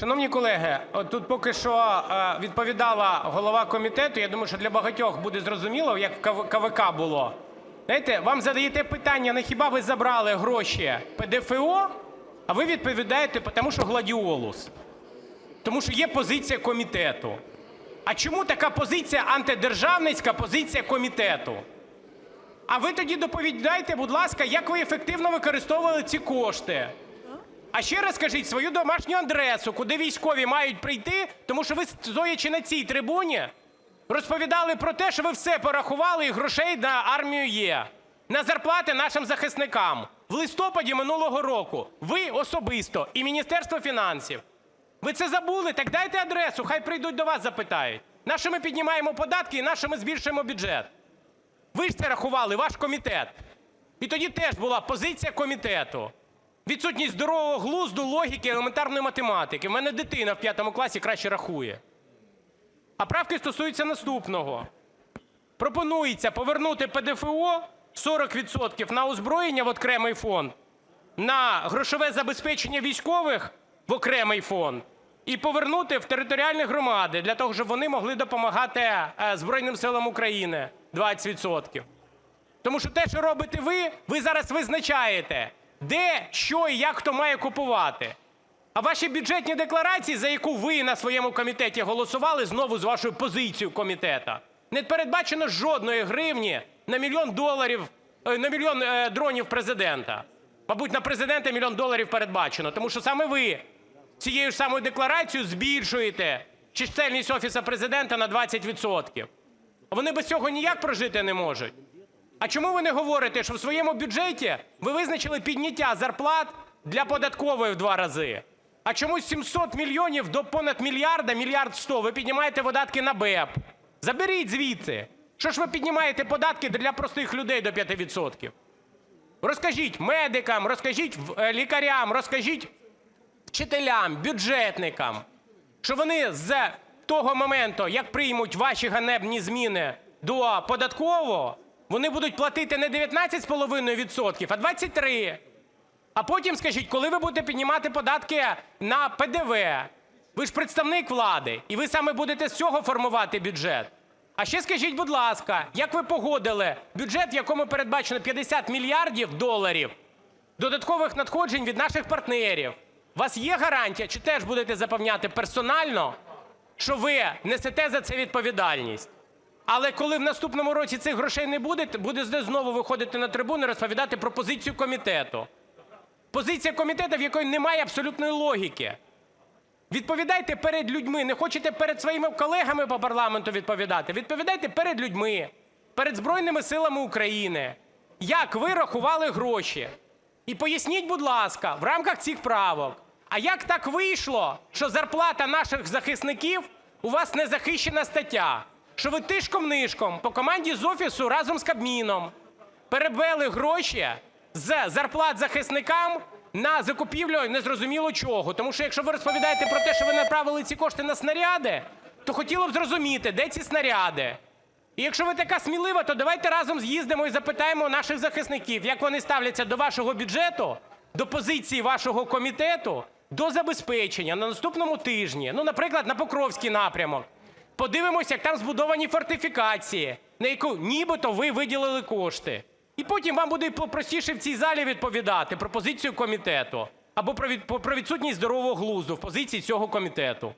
Шановні колеги, от тут поки що е, відповідала голова комітету. Я думаю, що для багатьох буде зрозуміло, як в КВК було. Знаєте, вам задаєте питання, не хіба ви забрали гроші ПДФО, а ви відповідаєте, тому що гладіолус. Тому що є позиція комітету. А чому така позиція антидержавницька позиція комітету? А ви тоді доповідайте, будь ласка, як ви ефективно використовували ці кошти. А ще раз скажіть свою домашню адресу, куди військові мають прийти, тому що ви, стоячи на цій трибуні, розповідали про те, що ви все порахували і грошей на армію є, на зарплати нашим захисникам. В листопаді минулого року ви особисто і Міністерство фінансів. Ви це забули? Так дайте адресу, хай прийдуть до вас, запитають. На що ми піднімаємо податки і на що ми збільшуємо бюджет? Ви ж це рахували, ваш комітет. І тоді теж була позиція комітету. Відсутність здорового глузду, логіки, елементарної математики. У мене дитина в п'ятому класі краще рахує. А правки стосуються наступного. Пропонується повернути ПДФО 40% на озброєння в окремий фонд, на грошове забезпечення військових в окремий фонд і повернути в територіальні громади для того, щоб вони могли допомагати е, Збройним силам України 20%. Тому що те, що робите ви, ви зараз визначаєте, де, що і як хто має купувати. А ваші бюджетні декларації, за яку ви на своєму комітеті голосували, знову з вашою позицією комітету, не передбачено жодної гривні на мільйон доларів, е, на мільйон е, дронів президента. Мабуть, на президента мільйон доларів передбачено, тому що саме ви цією ж самою декларацією збільшуєте чисельність Офісу президента на 20%. А вони без цього ніяк прожити не можуть. А чому ви не говорите, що в своєму бюджеті ви визначили підняття зарплат для податкової в два рази? А чомусь 700 мільйонів до понад мільярда, мільярд сто, ви піднімаєте видатки на БЕП? Заберіть звідси. Що ж ви піднімаєте податки для простих людей до 5%? Розкажіть медикам, розкажіть е, лікарям, розкажіть вчителям, бюджетникам, що вони з того моменту, як приймуть ваші ганебні зміни до податкового, вони будуть платити не 19,5%, а 23%. А потім скажіть, коли ви будете піднімати податки на ПДВ? Ви ж представник влади, і ви саме будете з цього формувати бюджет. А ще скажіть, будь ласка, як ви погодили бюджет, в якому передбачено 50 мільярдів доларів додаткових надходжень від наших партнерів? У вас є гарантія, чи теж будете запевняти персонально, що ви несете за це відповідальність? Але коли в наступному році цих грошей не буде, буде знову виходити на трибуну і розповідати про позицію комітету. Позиція комітету, в якої немає абсолютної логіки. Відповідайте перед людьми. Не хочете перед своїми колегами по парламенту відповідати? Відповідайте перед людьми, перед Збройними силами України. Як ви рахували гроші? І поясніть, будь ласка, в рамках цих правок, а як так вийшло, що зарплата наших захисників у вас не захищена стаття? Що ви тишком-нишком по команді з офісу разом з Кабміном перевели гроші з зарплат захисникам на закупівлю незрозуміло чого. Тому що якщо ви розповідаєте про те, що ви направили ці кошти на снаряди, то хотіло б зрозуміти, де ці снаряди. І якщо ви така смілива, то давайте разом з'їздимо і запитаємо наших захисників, як вони ставляться до вашого бюджету, до позиції вашого комітету, до забезпечення на наступному тижні. Ну, наприклад, на Покровський напрямок. Подивимося, як там збудовані фортифікації, на яку нібито ви виділили кошти. І потім вам буде простіше в цій залі відповідати про позицію комітету або про від- про відсутність здорового глузду в позиції цього комітету.